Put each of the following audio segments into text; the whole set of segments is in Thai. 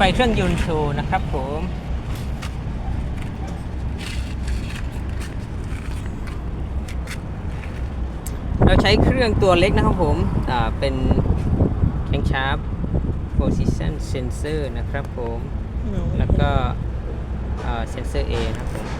ฟเครื่องยนต์โชว์นะครับผมเราใช้เครื่องตัวเล็กนะครับผม อ่า เป็นแคงชาร์ป position sensor นะครับผม แล้วก็เซนเซอร์ A นะครับผม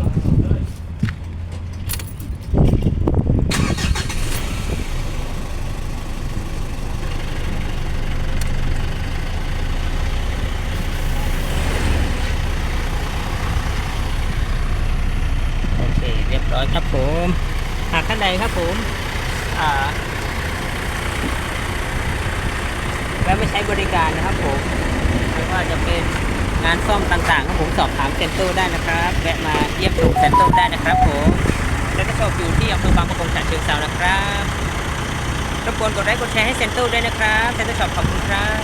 อโอเค เรียบร้อยครับผมหากท่านใดครับผม อ่าแล้วไม่ใช้บริการนะครับผมไม่ว่าจะเป็นงานซ่อมต่างๆครับผมสอบถามเซ็นเตอร์ได้นะครับ แวะมาเยี่ยมชมเซ็นเตอร์ได้นะครับผมและก็ชมอยู่ที่อำเภอบางประกงฉะเชิงเทรานะครับรบกวนกดไลค์กดแชร์ให้เซ็นเตอร์ด้วยนะครับเซ็นเตอร์ช็อปขอบคุณครับ